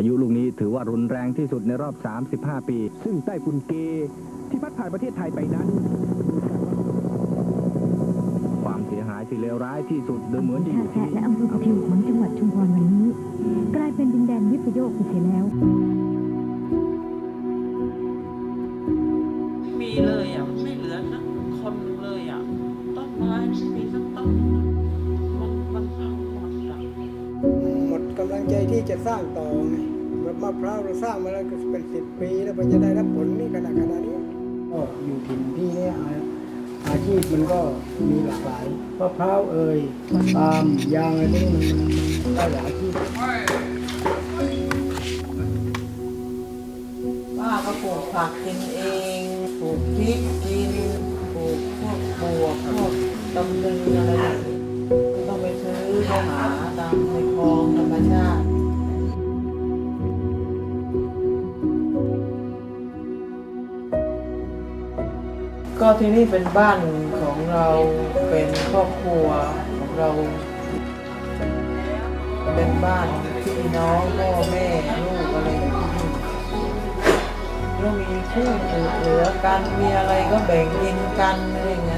พายุลูกนี้ถือว่ารุนแรงที่สุดในรอบ 35 ปี ซึ่งใต้ฝุ่นเกที่พัดผ่านประเทศไทยไปนั้น ความเสียหายที่เลวร้ายที่สุดดูเหมือนจะอท่ายู่ที่แซะและอำเภอทิวของจังหวัดชุมพรวันนี้ กลายเป็นดินแดนวิปโยคไปเสียแล้ว ไม่มีเลยอะมันไม่เหลือสักคนเลยอะ ใจที่จะสร้างต่อไงแบบมะพร้าวเราสร้างมาแล้วก็เป็นสิบปีแล้วมันจะได้รับผลนี่ขนาดขนาดนี้ก็อยู่ถิ่นที่เนี้อาอาชีพมันก็มีหลากหลายมะพร้าวเอ่ยปาล์มยางอะไรพวกนี้มันได้หลายอาชีพป้าก็ปลูกผักกินเองปลูกพริกกินปลูกพวกบวกพวกตำลึง รมชาติก็ที่นี่เป็นบ้านของเราเป็นครอบครัวของเรา เป็นบ้านพี่น้องพ่อแม่ลูกอะไรอยู่ที่นี่เรามีคู่เหลือกันมีอะไรก็แบ่งกินกันอะไรอย่างเงี้ย